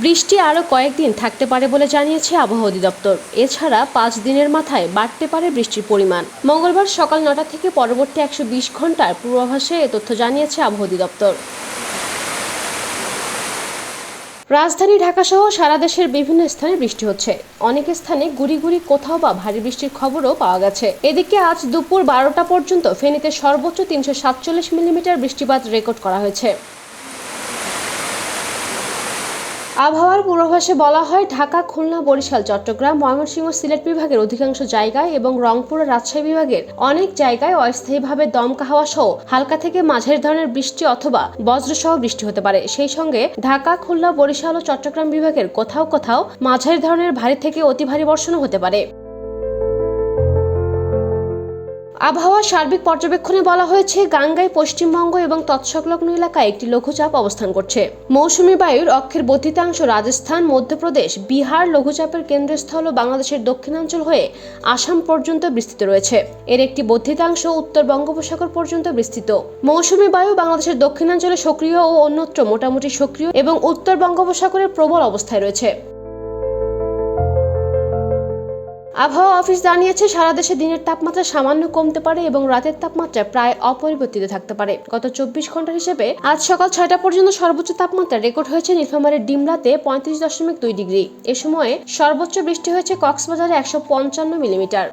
বৃষ্টি আরও কয়েকদিন থাকতে পারে বলে জানিয়েছে আবহাওয়া অধিদপ্তর। এছাড়া পাঁচ দিনের মাথায় বাড়তে পারে বৃষ্টির পরিমাণ। মঙ্গলবার সকাল নটা থেকে পরবর্তী একশো বিশ ঘণ্টার পূর্বাভাসে এ তথ্য জানিয়েছে আবহাওয়া অধিদপ্তর। রাজধানী ঢাকাসহ সারা দেশের বিভিন্ন স্থানে বৃষ্টি হচ্ছে। অনেক স্থানে গুড়ি গুড়ি কোথাও বা ভারী বৃষ্টির খবরও পাওয়া গেছে। এদিকে আজ দুপুর বারোটা পর্যন্ত ফেনীতে সর্বোচ্চ তিনশো সাতচল্লিশ মিলিমিটার বৃষ্টিপাত রেকর্ড করা হয়েছে। আবহাওয়ার পূর্বাভাসে বলা হয়, ঢাকা, খুলনা, বরিশাল, চট্টগ্রাম, ময়মনসিংহ, সিলেট বিভাগের অধিকাংশ জায়গায় এবং রংপুর রাজশাহী বিভাগের অনেক জায়গায় অস্থায়ীভাবে দমকা হাওয়া সহ হালকা থেকে মাঝের ধরনের বৃষ্টি অথবা বজ্রসহ বৃষ্টি হতে পারে। সেই সঙ্গে ঢাকা, খুলনা, বরিশাল ও চট্টগ্রাম বিভাগের কোথাও কোথাও মাঝের ধরনের ভারী থেকে অতি ভারী বর্ষণও হতে পারে। আবহাওয়া সার্বিক পর্যবেক্ষণে বলা হয়েছে, গাঙ্গাই, পশ্চিমবঙ্গ এবং তৎসংলগ্ন এলাকায় একটি লঘুচাপ অবস্থান করছে। মৌসুমী বায়ুর অক্ষের বর্ধিতাংশ রাজস্থান, মধ্যপ্রদেশ, বিহার লঘুচাপের কেন্দ্রস্থল ও বাংলাদেশের দক্ষিণাঞ্চল হয়ে আসাম পর্যন্ত বিস্তৃত রয়েছে। এর একটি বর্ধিতাংশ উত্তর বঙ্গোপসাগর পর্যন্ত বিস্তৃত। মৌসুমী বায়ু বাংলাদেশের দক্ষিণাঞ্চলে সক্রিয় ও অন্যত্র মোটামুটি সক্রিয় এবং উত্তর বঙ্গোপসাগরের প্রবল অবস্থায় রয়েছে। আবহাওয়া অফিস জানিয়েছে, সারা দেশে দিনের তাপমাত্রা সামান্য কমতে পারে এবং রাতের তাপমাত্রা প্রায় অপরিবর্তিত থাকতে পারে। গত চব্বিশ ঘণ্টার হিসেবে আজ সকাল ছয়টা পর্যন্ত সর্বোচ্চ তাপমাত্রা রেকর্ড হয়েছে নীলফামারের ডিমরাতে পঁয়ত্রিশ দশমিক দুই ডিগ্রি। এ সময়ে সর্বোচ্চ বৃষ্টি হয়েছে কক্সবাজারে একশো পঞ্চান্ন মিলিমিটার।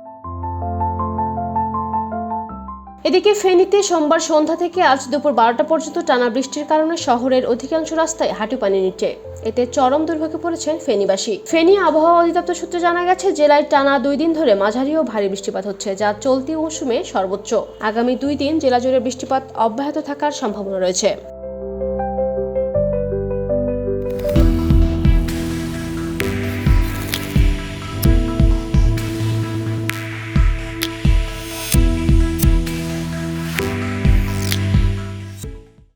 এদিকে ফেনীতে সোমবার সন্ধ্যা থেকে আজ দুপুর বারোটা পর্যন্ত টানা বৃষ্টির কারণে শহরের অধিকাংশ রাস্তায় হাঁটু পানি নিচ্ছে। এতে চরম দুর্ভোগে পড়েছেন ফেনীবাসী। ফেনী আবহাওয়া অধিদপ্তর সূত্রে জানা গেছে, জেলায় টানা দুই দিন ধরে মাঝারি ও ভারী বৃষ্টিপাত হচ্ছে, যা চলতি মৌসুমে সর্বোচ্চ। আগামী দুই দিন জেলা জুড়ে বৃষ্টিপাত অব্যাহত থাকার সম্ভাবনা রয়েছে।